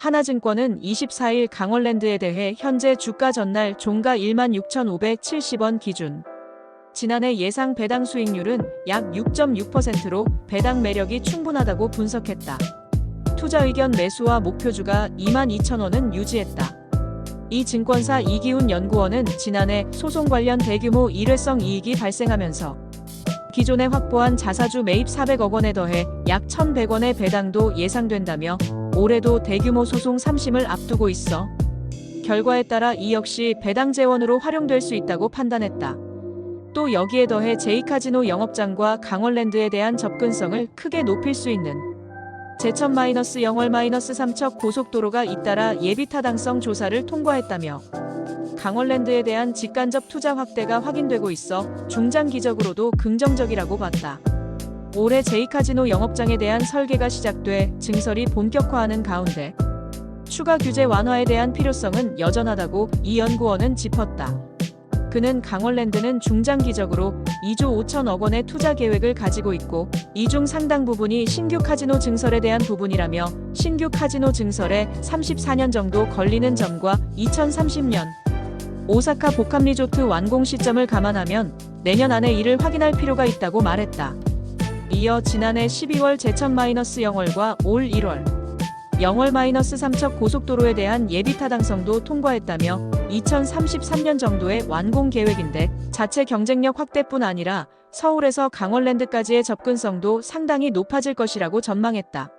하나증권은 24일 강원랜드에 대해 현재 주가 전날 종가 16,570원 기준. 지난해 예상 배당 수익률은 약 6.6%로 배당 매력이 충분하다고 분석했다. 투자 의견 매수와 목표주가 22,000원은 유지했다. 이 증권사 이기훈 연구원은 지난해 소송 관련 대규모 일회성 이익이 발생하면서 기존에 확보한 자사주 매입 400억 원에 더해 약 1,100원의 배당도 예상된다며 올해도 대규모 소송 3심을 앞두고 있어 결과에 따라 이 역시 배당 재원으로 활용될 수 있다고 판단했다. 또 여기에 더해 제이카지노 영업장과 강원랜드에 대한 접근성을 크게 높일 수 있는 제천 마이너스 영월 마이너스 삼척 고속도로가 잇따라 예비 타당성 조사를 통과했다며 강원랜드에 대한 직간접 투자 확대가 확인되고 있어 중장기적으로도 긍정적이라고 봤다. 올해 제이카지노 영업장에 대한 설계가 시작돼 증설이 본격화하는 가운데 추가 규제 완화에 대한 필요성은 여전하다고 이 연구원은 짚었다. 그는 강원랜드는 중장기적으로 2조 5천억 원의 투자 계획을 가지고 있고 이 중 상당 부분이 신규 카지노 증설에 대한 부분이라며 신규 카지노 증설에 34년 정도 걸리는 점과 2030년 오사카 복합 리조트 완공 시점을 감안하면 내년 안에 이를 확인할 필요가 있다고 말했다. 이어 지난해 12월 제천 마이너스 영월과 올 1월 영월 마이너스 삼척 고속도로에 대한 예비 타당성도 통과했다며 2033년 정도의 완공 계획인데 자체 경쟁력 확대뿐 아니라 서울에서 강원랜드까지의 접근성도 상당히 높아질 것이라고 전망했다.